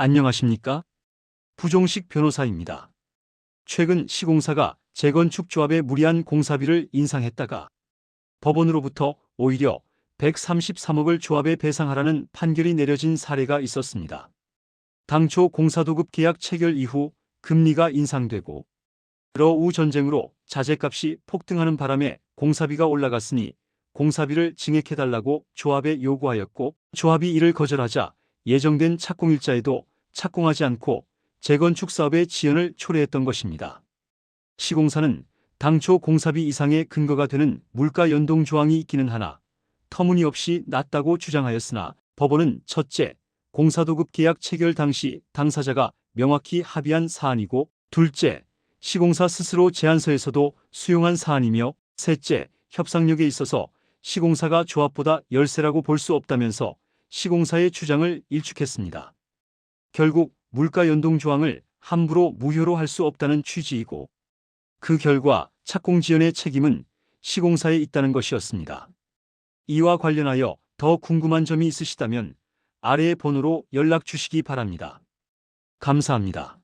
안녕하십니까? 부종식 변호사입니다. 최근 시공사가 재건축 조합의 무리한 공사비를 인상했다가 법원으로부터 오히려 133억을 조합에 배상하라는 판결이 내려진 사례가 있었습니다. 당초 공사도급 계약 체결 이후 금리가 인상되고 러우 전쟁으로 자재값이 폭등하는 바람에 공사비가 올라갔으니 공사비를 증액해달라고 조합에 요구하였고 조합이 이를 거절하자 예정된 착공일자에도 착공하지 않고 재건축 사업의 지연을 초래했던 것입니다. 시공사는 당초 공사비 이상의 근거가 되는 물가 연동 조항이 있기는 하나 터무니없이 낮다고 주장하였으나 법원은 첫째, 공사도급 계약 체결 당시 당사자가 명확히 합의한 사안이고 둘째, 시공사 스스로 제안서에서도 수용한 사안이며 셋째, 협상력에 있어서 시공사가 조합보다 열세라고 볼 수 없다면서 시공사의 주장을 일축했습니다. 결국 물가 연동 조항을 함부로 무효로 할 수 없다는 취지이고 그 결과 착공 지연의 책임은 시공사에 있다는 것이었습니다. 이와 관련하여 더 궁금한 점이 있으시다면 아래의 번호로 연락 주시기 바랍니다. 감사합니다.